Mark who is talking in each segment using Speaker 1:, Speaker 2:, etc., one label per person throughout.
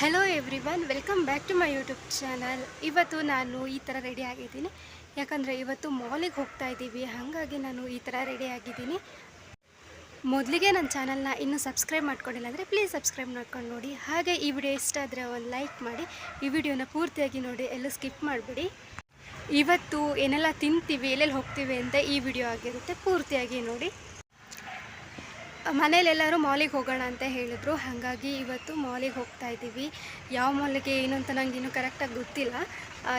Speaker 1: Hello everyone welcome back to my YouTube channel ಇವತ್ತು ನಾನು ಈ ಥರ ರೆಡಿ ಆಗಿದ್ದೀನಿ. ಯಾಕಂದರೆ ಇವತ್ತು ಮಾಲಿಗೆ ಹೋಗ್ತಾ ಇದ್ದೀವಿ. ಹಾಗಾಗಿ ನಾನು ಈ ಥರ ರೆಡಿ ಆಗಿದ್ದೀನಿ. ಮೊದಲಿಗೆ ನನ್ನ ಚಾನಲ್ನ ಇನ್ನೂ ಸಬ್ಸ್ಕ್ರೈಬ್ ಮಾಡ್ಕೊಂಡಿಲ್ಲ ಅಂದರೆ ಪ್ಲೀಸ್ ಸಬ್ಸ್ಕ್ರೈಬ್ ಮಾಡ್ಕೊಂಡು ನೋಡಿ. ಹಾಗೆ ಈ ವಿಡಿಯೋ ಇಷ್ಟ ಆದರೆ ಒಂದು ಲೈಕ್ ಮಾಡಿ. ಈ ವಿಡಿಯೋನ ಪೂರ್ತಿಯಾಗಿ ನೋಡಿ. ಎಲ್ಲೂ ಸ್ಕಿಪ್ ಮಾಡಿಬಿಡಿ. ಇವತ್ತು ಏನೆಲ್ಲ ತಿಂತೀವಿ, ಎಲ್ಲೆಲ್ಲಿ ಹೋಗ್ತೀವಿ ಅಂತ ಈ ವಿಡಿಯೋ ಆಗಿರುತ್ತೆ. ಪೂರ್ತಿಯಾಗಿ ನೋಡಿ. ಮನೇಲೆಲ್ಲರೂ ಮಾಲಿಗೆ ಹೋಗೋಣ ಅಂತ ಹೇಳಿದ್ರು. ಹಾಗಾಗಿ ಇವತ್ತು ಮಾಲಿಗೆ ಹೋಗ್ತಾ ಇದ್ದೀವಿ. ಯಾವ ಮಾಲಿಗೆ ಏನು ಅಂತ ನಂಗೆ ಇನ್ನೂ ಕರೆಕ್ಟಾಗಿ ಗೊತ್ತಿಲ್ಲ.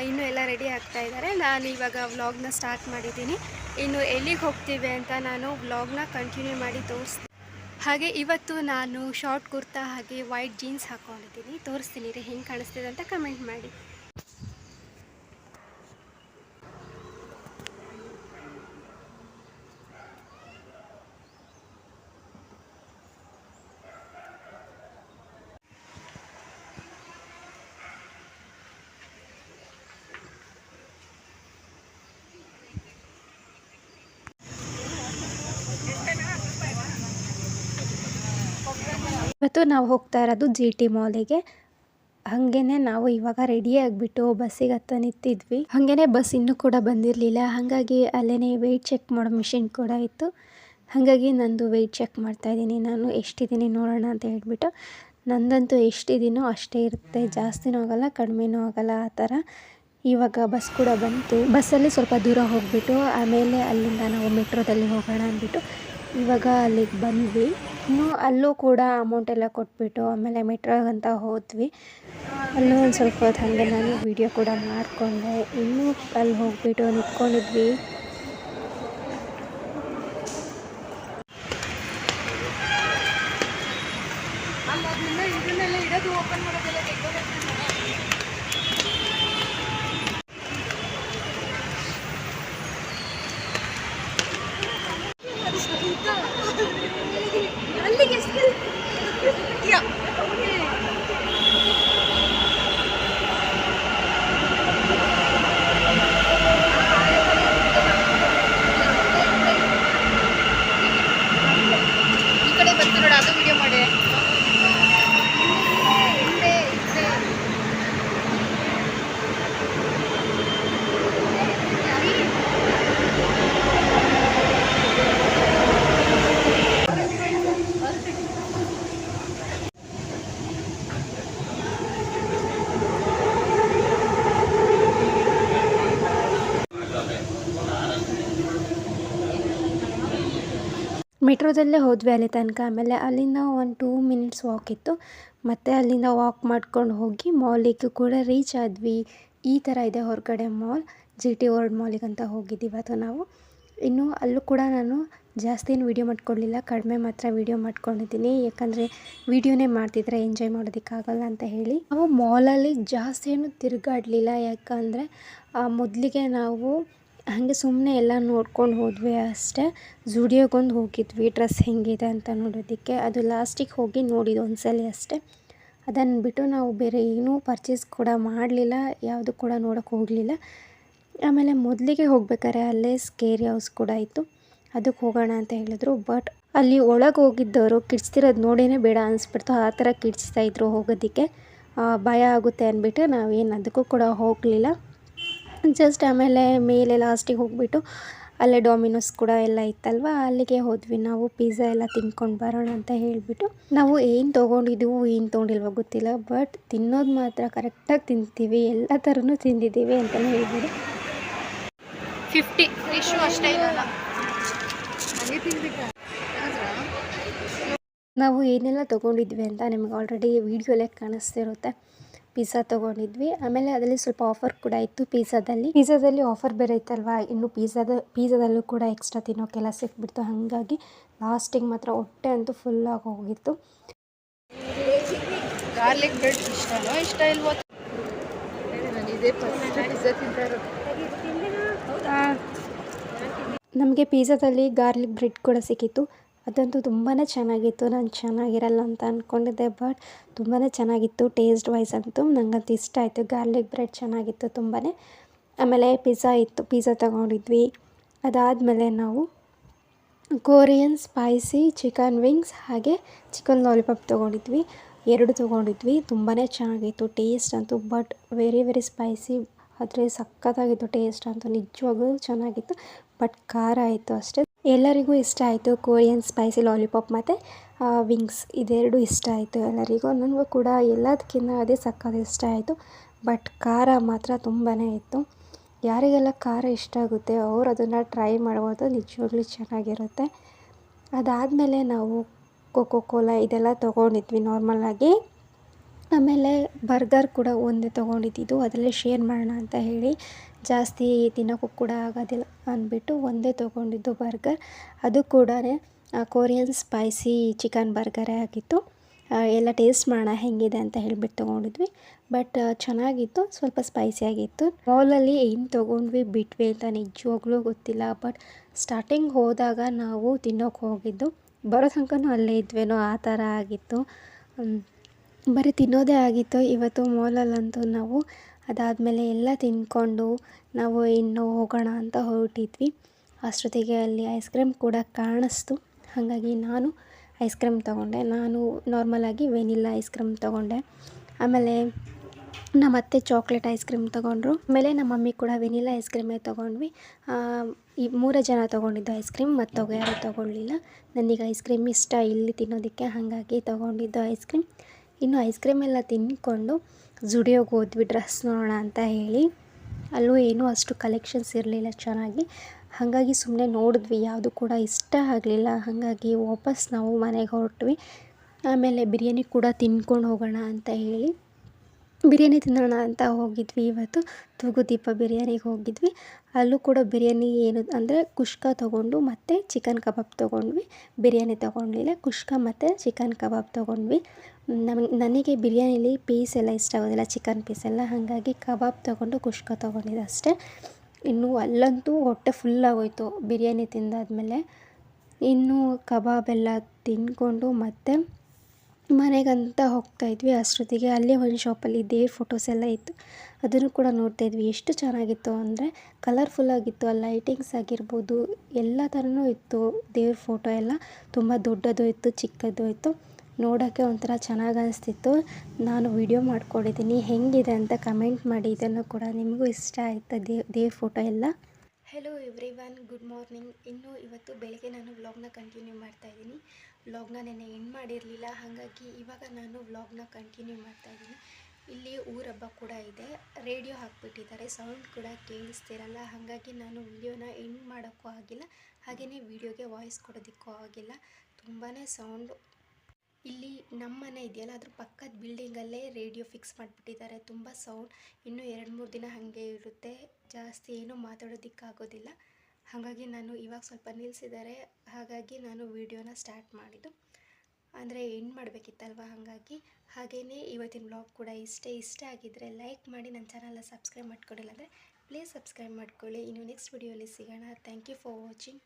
Speaker 1: ಇನ್ನೂ ಎಲ್ಲ ರೆಡಿ ಆಗ್ತಾ ಇದ್ದಾರೆ ನಾನು ಇವಾಗ ವ್ಲಾಗ್ನ ಸ್ಟಾರ್ಟ್ ಮಾಡಿದ್ದೀನಿ. ಇನ್ನು ಎಲ್ಲಿಗೆ ಹೋಗ್ತೀವಿ ಅಂತ ನಾನು ವ್ಲಾಗ್ನ ಕಂಟಿನ್ಯೂ ಮಾಡಿ ತೋರಿಸ್ತೀನಿ. ಹಾಗೆ ಇವತ್ತು ನಾನು ಶಾರ್ಟ್ ಕುರ್ತಾ ಹಾಗೆ ವೈಟ್ ಜೀನ್ಸ್ ಹಾಕ್ಕೊಂಡಿದ್ದೀನಿ ತೋರಿಸ್ತೀನಿ ರೀ, ಹೆಂಗೆ ಕಾಣಿಸ್ತಿದೆ ಅಂತ ಕಮೆಂಟ್ ಮಾಡಿ. ಇವತ್ತು ನಾವು ಹೋಗ್ತಾ ಇರೋದು ಜಿ ಟಿ ಮಾಲಿಗೆ. ಹಾಗೇನೆ ನಾವು ಇವಾಗ ರೆಡಿ ಆಗಿಬಿಟ್ಟು ಬಸ್ಸಿಗೆ ಹತ್ತ ನಿಂತಿದ್ವಿ. ಹಾಗೇನೆ ಬಸ್ ಇನ್ನೂ ಕೂಡ ಬಂದಿರಲಿಲ್ಲ. ಹಾಗಾಗಿ ಅಲ್ಲೇ ವೆಯ್ಟ್ ಚೆಕ್ ಮಾಡೋ ಮಿಷಿನ್ ಕೂಡ ಇತ್ತು. ಹಾಗಾಗಿ ನಂದು ವೆಯ್ಟ್ ಚೆಕ್ ಮಾಡ್ತಾ ಇದ್ದೀನಿ. ನಾನು ಎಷ್ಟಿದ್ದೀನಿ ನೋಡೋಣ ಅಂತ ಹೇಳಿಬಿಟ್ಟು. ನಂದಂತೂ ಎಷ್ಟಿದ್ದೀನೋ ಅಷ್ಟೇ ಇರುತ್ತೆ. ಜಾಸ್ತಿನೂ ಆಗೋಲ್ಲ, ಕಡಿಮೆನೂ ಆಗೋಲ್ಲ ಆ ಥರ. ಇವಾಗ ಬಸ್ ಕೂಡ ಬಂತು. ಬಸ್ಸಲ್ಲಿ ಸ್ವಲ್ಪ ದೂರ ಹೋಗ್ಬಿಟ್ಟು, ಆಮೇಲೆ ಅಲ್ಲಿಂದ ನಾವು ಮೆಟ್ರೋದಲ್ಲಿ ಹೋಗೋಣ ಅಂದ್ಬಿಟ್ಟು ಇವಾಗ ಅಲ್ಲಿಗೆ ಬಂದ್ವಿ. ಅಲ್ಲೂ ಕೂಡ ಅಮೌಂಟ್ ಎಲ್ಲ ಕೊಟ್ಬಿಟ್ಟು ಆಮೇಲೆ ಮೆಟ್ರೋಗಂತ ಹೋದ್ವಿ. ಅಲ್ಲೂ ಒಂದು ಸ್ವಲ್ಪ ಹೊತ್ತು ಹಾಗೆ ನಾನು ವೀಡಿಯೋ ಕೂಡ ಮಾಡಿಕೊಂಡೆ. ಇನ್ನೂ ಅಲ್ಲಿ ಹೋಗಿಬಿಟ್ಟು ನಿಂತ್ಕೊಂಡಿದ್ವಿ
Speaker 2: ಈ ಕಡೆ ಬಂತು ನೋಡು ಅದು ವಿಡಿಯೋ ಮಾಡಿ
Speaker 1: ಮೆಟ್ರೋದಲ್ಲೇ ಹೋದ್ವಿ ಅಲ್ಲಿ ತನಕ. ಆಮೇಲೆ ಅಲ್ಲಿಂದ ಒಂದು ಟೂ ಮಿನಿಟ್ಸ್ ವಾಕ್ ಇತ್ತು. ಮತ್ತು ಅಲ್ಲಿಂದ ವಾಕ್ ಮಾಡ್ಕೊಂಡು ಹೋಗಿ ಮಾಲಿಗೆ ಕೂಡ ರೀಚ್ ಆದ್ವಿ. ಈ ಥರ ಇದೆ ಹೊರಗಡೆ ಮಾಲ್ ಜಿ ಟಿ ವರ್ಲ್ಡ್ ಅಂತ ಹೋಗಿದ್ದೀವಿ ಅಥವಾ ನಾವು. ಇನ್ನು ಅಲ್ಲೂ ಕೂಡ ನಾನು ಜಾಸ್ತಿ ಏನು ವೀಡಿಯೋ ಮಾಡ್ಕೊಳ್ಳಿಲ್ಲ ಕಡಿಮೆ ಮಾತ್ರ ವೀಡಿಯೋ ಮಾಡ್ಕೊಂಡಿದ್ದೀನಿ. ಯಾಕಂದರೆ ವೀಡಿಯೋನೇ ಮಾಡ್ತಿದ್ರೆ ಎಂಜಾಯ್ ಮಾಡೋದಕ್ಕಾಗಲ್ಲ ಅಂತ ಹೇಳಿ. ನಾವು ಮಾಲಲ್ಲಿ ಜಾಸ್ತಿ ಏನು ತಿರುಗಾಡಲಿಲ್ಲ. ಯಾಕಂದರೆ ಮೊದಲಿಗೆ ನಾವು ಹಾಗೆ ಸುಮ್ಮನೆ ಎಲ್ಲ ನೋಡ್ಕೊಂಡು ಹೋದ್ವಿ ಅಷ್ಟೇ. ಝುಡಿಯೋಗೊಂದು ಹೋಗಿದ್ವಿ. ಡ್ರೆಸ್ ಹೆಂಗಿದೆ ಅಂತ ನೋಡೋದಕ್ಕೆ. ಅದು ಲಾಸ್ಟಿಗೆ ಹೋಗಿ ನೋಡಿದ್ದು ಒಂದ್ಸಲ ಅಷ್ಟೇ. ಅದನ್ನು ಬಿಟ್ಟು ನಾವು ಬೇರೆ ಏನೂ ಪರ್ಚೇಸ್ ಕೂಡ ಮಾಡಲಿಲ್ಲ. ಯಾವುದು ಕೂಡ ನೋಡೋಕ್ಕೆ ಹೋಗಲಿಲ್ಲ. ಆಮೇಲೆ ಮೊದಲಿಗೆ ಹೋಗ್ಬೇಕಾದ್ರೆ ಅಲ್ಲೇ ಸ್ಕೇರಿ ಹೌಸ್ ಕೂಡ ಇತ್ತು. ಅದಕ್ಕೆ ಹೋಗೋಣ ಅಂತ ಹೇಳಿದ್ರು. ಬಟ್ ಅಲ್ಲಿ ಒಳಗೆ ಹೋಗಿದ್ದವರು ಕಿಡ್ಸ್ತಿರೋದು ನೋಡೇ ಬೇಡ ಅನಿಸ್ಬಿಡ್ತು. ಆ ಥರ ಕಿಡ್ಸ್ತಾ ಇದ್ರು ಹೋಗೋದಕ್ಕೆ. ಭಯ ಆಗುತ್ತೆ ಅಂದ್ಬಿಟ್ಟು ನಾವೇನು ಅದಕ್ಕೂ ಕೂಡ ಹೋಗಲಿಲ್ಲ. ಜಸ್ಟ್ ಆಮೇಲೆ ಮೇಲೆ ಲಾಸ್ಟಿಗೆ ಹೋಗ್ಬಿಟ್ಟು ಅಲ್ಲೇ ಡಾಮಿನೋಸ್ ಕೂಡ ಎಲ್ಲ ಇತ್ತಲ್ವ? ಅಲ್ಲಿಗೆ ಹೋದ್ವಿ ನಾವು ಪಿಜ್ಜಾ ಎಲ್ಲ ತಿನ್ಕೊಂಡು ಬರೋಣ ಅಂತ ಹೇಳಿಬಿಟ್ಟು. ನಾವು ಏನು ತೊಗೊಂಡಿದ್ದೀವೋ ಏನು ತೊಗೊಂಡಿಲ್ವೋ ಗೊತ್ತಿಲ್ಲ ಬಟ್ ತಿನ್ನೋದು ಮಾತ್ರ ಕರೆಕ್ಟಾಗಿ ತಿಂತೀವಿ ಎಲ್ಲ ಥರನೂ ತಿಂದಿದ್ದೀವಿ ಅಂತಲೇ ಹೇಳ್ಬೋದು.
Speaker 2: ಫಿಫ್ಟಿ ಇಶ್ಯೂ ಅಷ್ಟೇ
Speaker 1: ನಾವು ಏನೆಲ್ಲ ತೊಗೊಂಡಿದ್ವಿ ಅಂತ ನಿಮ್ಗೆ ಆಲ್ರೆಡಿ ವೀಡಿಯೋಲೇ ಕಾಣಿಸ್ತಿರುತ್ತೆ. ಪಿಜ್ಜಾ ತೊಗೊಂಡಿದ್ವಿ. ಆಮೇಲೆ ಅದರಲ್ಲಿ ಸ್ವಲ್ಪ ಆಫರ್ ಕೂಡ ಇತ್ತು ಪಿಜ್ಜಾದಲ್ಲಿ. ಪಿಜ್ಜಾದಲ್ಲಿ ಆಫರ್ ಬೇರೆ ಇತ್ತಲ್ವಾ? ಇನ್ನು ಪಿಜ್ಜಾದ ಪಿಜ್ಜಾದಲ್ಲೂ ಕೂಡ ಎಕ್ಸ್ಟ್ರಾ ತಿನ್ನೋಕ್ಕೆಲ್ಲ ಸಿಕ್ಬಿಡ್ತು. ಹಾಗಾಗಿ ಲಾಸ್ಟಿಗೆ ಮಾತ್ರ ಹೊಟ್ಟೆ ಅಂತೂ ಫುಲ್ಲಾಗಿ ಹೋಗಿತ್ತು.
Speaker 2: ಗಾರ್ಲಿಕ್ ಬ್ರೆಡ್ ಇಷ್ಟನೋ? ಇಷ್ಟ ಇಲ್ವೋ? ಇದೇ ಪಿಜ್ಜಾ
Speaker 1: ನಮಗೆ ಪಿಜ್ಜಾದಲ್ಲಿ ಗಾರ್ಲಿಕ್ ಬ್ರೆಡ್ ಕೂಡ ಸಿಕ್ಕಿತ್ತು. ಅದಂತೂ ತುಂಬಾ ಚೆನ್ನಾಗಿತ್ತು. ನಾನು ಚೆನ್ನಾಗಿರಲ್ಲ ಅಂತ ಅಂದ್ಕೊಂಡಿದ್ದೆ ಬಟ್ ತುಂಬಾ ಚೆನ್ನಾಗಿತ್ತು. ಟೇಸ್ಟ್ ವೈಸ್ ಅಂತೂ ನನಗಂತೂ ಇಷ್ಟ ಆಯಿತು. ಗಾರ್ಲಿಕ್ ಬ್ರೆಡ್ ಚೆನ್ನಾಗಿತ್ತು ತುಂಬಾ ಆಮೇಲೆ ಪಿಜ್ಜಾ ಇತ್ತು. ಪಿಜ್ಜಾ ತಗೊಂಡಿದ್ವಿ. ಅದಾದಮೇಲೆ ನಾವು ಕೊರಿಯನ್ ಸ್ಪೈಸಿ ಚಿಕನ್ ವಿಂಗ್ಸ್ ಹಾಗೆ ಚಿಕನ್ ಲಾಲಿಪಾಪ್ ತೊಗೊಂಡಿದ್ವಿ. ಎರಡು ತೊಗೊಂಡಿದ್ವಿ. ತುಂಬಾ ಚೆನ್ನಾಗಿತ್ತು. ಟೇಸ್ಟ್ ಅಂತೂ ಬಟ್ ವೆರಿ ವೆರಿ ಸ್ಪೈಸಿ ಆದರೆ ಸಖತ್ತಾಗಿತ್ತು. ಟೇಸ್ಟ್ ಅಂತೂ ನಿಜವಾಗ್ಲೂ ಚೆನ್ನಾಗಿತ್ತು. ಬಟ್ ಖಾರ ಆಯಿತು ಅಷ್ಟೇ. ಎಲ್ಲರಿಗೂ ಇಷ್ಟ ಆಯಿತು ಕೊರಿಯನ್ ಸ್ಪೈಸಿ ಲಾಲಿಪಾಪ್ ಮತ್ತು ವಿಂಗ್ಸ್ ಇದೆರಡು ಇಷ್ಟ ಆಯಿತು ಎಲ್ಲರಿಗೂ. ನನಗೂ ಕೂಡ ಎಲ್ಲದಕ್ಕಿಂತ ಅದೇ ಸಖತ್ ಇಷ್ಟ ಆಯಿತು. ಬಟ್ ಖಾರ ಮಾತ್ರ ತುಂಬಾ ಇತ್ತು. ಯಾರಿಗೆಲ್ಲ ಖಾರ ಇಷ್ಟ ಆಗುತ್ತೆ, ಅವ್ರು ಅದನ್ನು ಟ್ರೈ ಮಾಡ್ಬೋದು. ನಿಜವಾಗ್ಲೂ ಚೆನ್ನಾಗಿರುತ್ತೆ. ಅದಾದಮೇಲೆ ನಾವು ಕೋಕೋ ಕೋಲಾ ಇದೆಲ್ಲ ತೊಗೊಂಡಿದ್ವಿ ನಾರ್ಮಲಾಗಿ ಆಮೇಲೆ ಬರ್ಗರ್ ಕೂಡ ಒಂದೇ ತೊಗೊಂಡಿದ್ದಿದ್ದು ಅದರಲ್ಲೇ ಶೇರ್ ಮಾಡೋಣ ಅಂತ ಹೇಳಿ. ಜಾಸ್ತಿ ತಿನ್ನೋಕ್ಕೂ ಕೂಡ ಆಗೋದಿಲ್ಲ ಅಂದ್ಬಿಟ್ಟು ಒಂದೇ ತೊಗೊಂಡಿದ್ದು ಬರ್ಗರ್. ಅದು ಕೂಡ ಕೊರಿಯನ್ ಸ್ಪೈಸಿ ಚಿಕನ್ ಬರ್ಗರೇ ಆಗಿತ್ತು. ಎಲ್ಲ ಟೇಸ್ಟ್ ಮಾಡೋಣ ಹೆಂಗಿದೆ ಅಂತ ಹೇಳಿಬಿಟ್ಟು ತೊಗೊಂಡಿದ್ವಿ. ಬಟ್ ಚೆನ್ನಾಗಿತ್ತು, ಸ್ವಲ್ಪ ಸ್ಪೈಸಿಯಾಗಿತ್ತು ಮಾಲಲ್ಲಿ ಏನು ತೊಗೊಂಡ್ವಿ ಬಿಟ್ವಿ ಅಂತ ನಿಜವಾಗ್ಲೂ ಗೊತ್ತಿಲ್ಲ. ಬಟ್, ಸ್ಟಾರ್ಟಿಂಗ್ ಹೋದಾಗ ನಾವು ತಿನ್ನೋಕೆ ಹೋಗಿದ್ದು, ಬರೋ ತನಕನೂ ಅಲ್ಲೇ ಇದ್ವೇನೋ ಆ ಥರ ಆಗಿತ್ತು. ಬರೀ ತಿನ್ನೋದೇ ಆಗಿತ್ತು ಇವತ್ತು ಮಾಲಲ್ಲಂತೂ ನಾವು ಅದಾದಮೇಲೆ ಎಲ್ಲ ತಿಂದ್ಕೊಂಡು ನಾವು ಇನ್ನು ಹೋಗೋಣ ಅಂತ ಹೊರಟಿದ್ವಿ. ಅಷ್ಟೊತ್ತಿಗೆ ಅಲ್ಲಿ ಐಸ್ ಕ್ರೀಮ್ ಕೂಡ ಕಾಣಿಸ್ತು. ಹಾಗಾಗಿ ನಾನು ಐಸ್ ಕ್ರೀಮ್ ತೊಗೊಂಡೆ. ನಾನು ನಾರ್ಮಲಾಗಿ ವೆನಿಲ್ಲಾ ಐಸ್ ಕ್ರೀಮ್ ತೊಗೊಂಡೆ. ಆಮೇಲೆ ನಮ್ಮ ಅತ್ತೆ ಚಾಕ್ಲೇಟ್ ಐಸ್ ಕ್ರೀಮ್ ತೊಗೊಂಡ್ರು. ಆಮೇಲೆ ನಮ್ಮ ಮಮ್ಮಿ ಕೂಡ ವೆನಿಲ್ಲಾ ಐಸ್ ಕ್ರೀಮೇ ತೊಗೊಂಡ್ವಿ. ಈ ಮೂರೇ ಜನ ತೊಗೊಂಡಿದ್ದು ಐಸ್ ಕ್ರೀಮ್ ಮತ್ತು ಯಾರೂ ತೊಗೊಳ್ಳಿಲ್ಲ ನನಗೆ ಐಸ್ ಕ್ರೀಮ್ ಇಷ್ಟ ಇಲ್ಲಿ ತಿನ್ನೋದಕ್ಕೆ, ಹಾಗಾಗಿ ತೊಗೊಂಡಿದ್ದು ಐಸ್ ಕ್ರೀಮ್ ಇನ್ನು ಐಸ್ ಕ್ರೀಮ್ ಎಲ್ಲ ತಿಂದ್ಕೊಂಡು ಜುಡಿಯೋಗೆ ಹೋದ್ವಿ ಡ್ರೆಸ್ ನೋಡೋಣ ಅಂತ ಹೇಳಿ. ಅಲ್ಲೂ ಏನೂ ಅಷ್ಟು ಕಲೆಕ್ಷನ್ಸ್ ಇರಲಿಲ್ಲ ಚೆನ್ನಾಗಿ. ಹಾಗಾಗಿ ಸುಮ್ಮನೆ ನೋಡಿದ್ವಿ, ಯಾವುದು ಕೂಡ ಇಷ್ಟ ಆಗಲಿಲ್ಲ. ಹಾಗಾಗಿ ವಾಪಸ್ ನಾವು ಮನೆಗೆ ಹೊರಟ್ವಿ. ಆಮೇಲೆ ಬಿರಿಯಾನಿ ಕೂಡ ತಿನ್ಕೊಂಡು ಹೋಗೋಣ ಅಂತ ಹೇಳಿ. ಬಿರಿಯಾನಿ ತಿನ್ನೋಣ ಅಂತ ಹೋಗಿದ್ವಿ ಇವತ್ತು. ತೂಗುದೀಪ ಬಿರಿಯಾನಿಗೆ ಹೋಗಿದ್ವಿ. ಅಲ್ಲೂ ಕೂಡ ಬಿರಿಯಾನಿ ಏನು ಅಂದರೆ ಕುಷ್ಕ ತೊಗೊಂಡು ಮತ್ತು ಚಿಕನ್ ಕಬಾಬ್ ತೊಗೊಂಡ್ವಿ. ಬಿರಿಯಾನಿ ತೊಗೊಂಡಿಲ್ಲ, ಕುಷ್ಕ ಮತ್ತು ಚಿಕನ್ ಕಬಾಬ್ ತೊಗೊಂಡ್ವಿ. ನಮ್ಗೆ ನನಗೆ ಬಿರಿಯಾನಿಲಿ ಪೀಸ್ ಎಲ್ಲ ಇಷ್ಟ ಆಗೋದಿಲ್ಲ, ಚಿಕನ್ ಪೀಸ್ ಎಲ್ಲ. ಹಾಗಾಗಿ ಕಬಾಬ್ ತೊಗೊಂಡು ಕುಷ್ಕ ತೊಗೊಂಡಿದ್ದೆ ಅಷ್ಟೇ. ಇನ್ನು ಅಲ್ಲಂತೂ ಹೊಟ್ಟೆ ಫುಲ್ಲಾಗೋಯ್ತು ಬಿರಿಯಾನಿ ತಿಂದಾದಮೇಲೆ. ಇನ್ನು ಕಬಾಬ್ ಎಲ್ಲ ತಿಂದ್ಕೊಂಡು ಮತ್ತೆ ಮನೆಗಂತ ಹೋಗ್ತಾ ಇದ್ವಿ ಅಷ್ಟೊತ್ತಿಗೆ ಅಲ್ಲೇ ಒಂದು ಶಾಪಲ್ಲಿ ದೇವ್ರ ಫೋಟೋಸ್ ಎಲ್ಲ ಇತ್ತು. ಅದನ್ನು ಕೂಡ ನೋಡ್ತಾ ಇದ್ವಿ. ಎಷ್ಟು ಚೆನ್ನಾಗಿತ್ತು ಅಂದರೆ ಕಲರ್ಫುಲ್ಲಾಗಿತ್ತು ಆ ಲೈಟಿಂಗ್ಸ್ ಆಗಿರ್ಬೋದು, ಎಲ್ಲ ಥರನೂ ಇತ್ತು. ದೇವ್ರ ಫೋಟೋ ಎಲ್ಲ ತುಂಬ ದೊಡ್ಡದು ಇತ್ತು, ಚಿಕ್ಕದು ಇತ್ತು. ನೋಡೋಕ್ಕೆ ಒಂಥರ ಚೆನ್ನಾಗಿ ಅನಿಸ್ತಿತ್ತು. ನಾನು ವಿಡಿಯೋ ಮಾಡ್ಕೊಂಡಿದ್ದೀನಿ. ಹೆಂಗಿದೆ ಅಂತ ಕಮೆಂಟ್ ಮಾಡಿ. ಇದನ್ನು ಕೂಡ ನಿಮಗೂ ಇಷ್ಟ ಆಯಿತು? ದೇವ್, ದೇವ್ರ ಫೋಟೋ ಎಲ್ಲ? Hello everyone good morning ಇನ್ನು ಇವತ್ತು ಬೆಳಗ್ಗೆ ನಾನು ವ್ಲಾಗ್ನ ಕಂಟಿನ್ಯೂ ಮಾಡ್ತಾ ಇದ್ದೀನಿ. ವ್ಲಾಗ್ನ ನೆನ್ನೆ ಎಂಡ್ ಮಾಡಿರಲಿಲ್ಲ, ಹಾಗಾಗಿ ಇವಾಗ ನಾನು ವ್ಲಾಗ್ನ ಕಂಟಿನ್ಯೂ ಮಾಡ್ತಾ ಇದ್ದೀನಿ. ಇಲ್ಲಿ ಊರ ಹಬ್ಬ ಕೂಡ ಇದೆ. ರೇಡಿಯೋ ಹಾಕ್ಬಿಟ್ಟಿದ್ದಾರೆ ಸೌಂಡ್ ಕೂಡ ಕೇಳಿಸ್ತಿರಲ್ಲ, ಹಾಗಾಗಿ ನಾನು ವಿಡಿಯೋನ ಎಂಡ್ ಮಾಡೋಕ್ಕೂ ಆಗಿಲ್ಲ. ಹಾಗೆಯೇ ವಿಡಿಯೋಗೆ ವಾಯ್ಸ್ ಕೊಡೋದಕ್ಕೂ ಆಗಿಲ್ಲ. ತುಂಬಾ ಸೌಂಡು ಇಲ್ಲಿ ನಮ್ಮ ಮನೆ ಇದೆಯಲ್ಲ, ಅದ್ರ ಪಕ್ಕದ ಬಿಲ್ಡಿಂಗಲ್ಲೇ ರೇಡಿಯೋ ಫಿಕ್ಸ್ ಮಾಡಿಬಿಟ್ಟಿದ್ದಾರೆ. ತುಂಬ ಸೌಂಡ್ ಇನ್ನೂ ಎರಡು ಮೂರು ದಿನ ಹಾಗೆ ಇರುತ್ತೆ. ಜಾಸ್ತಿ ಏನೂ ಮಾತಾಡೋದಕ್ಕಾಗೋದಿಲ್ಲ. ಹಾಗಾಗಿ ನಾನು ಇವಾಗ ಸ್ವಲ್ಪ ನಿಲ್ಲಿಸಿದ್ದಾರೆ ಹಾಗಾಗಿ ನಾನು ವಿಡಿಯೋನ ಸ್ಟಾರ್ಟ್ ಮಾಡಿದ್ದು. ಅಂದರೆ ಎಂಡ್ ಮಾಡಬೇಕಿತ್ತಲ್ವ ಹಾಗಾಗಿ. ಹಾಗೆಯೇ ಇವತ್ತಿನ ಬ್ಲಾಗ್ ಕೂಡ ಇಷ್ಟೇ ಇಷ್ಟ ಆಗಿದ್ದರೆ ಲೈಕ್ ಮಾಡಿ, ನನ್ನ ಚಾನಲ್ನ ಸಬ್ಸ್ಕ್ರೈಬ್ ಮಾಡ್ಕೊಂಡಿಲ್ಲ ಅಂದರೆ ಪ್ಲೀಸ್ ಸಬ್ಸ್ಕ್ರೈಬ್ ಮಾಡ್ಕೊಳ್ಳಿ. ಇನ್ನು ನೆಕ್ಸ್ಟ್ ವಿಡಿಯೋಲಿ ಸಿಗೋಣ. Thank you for watching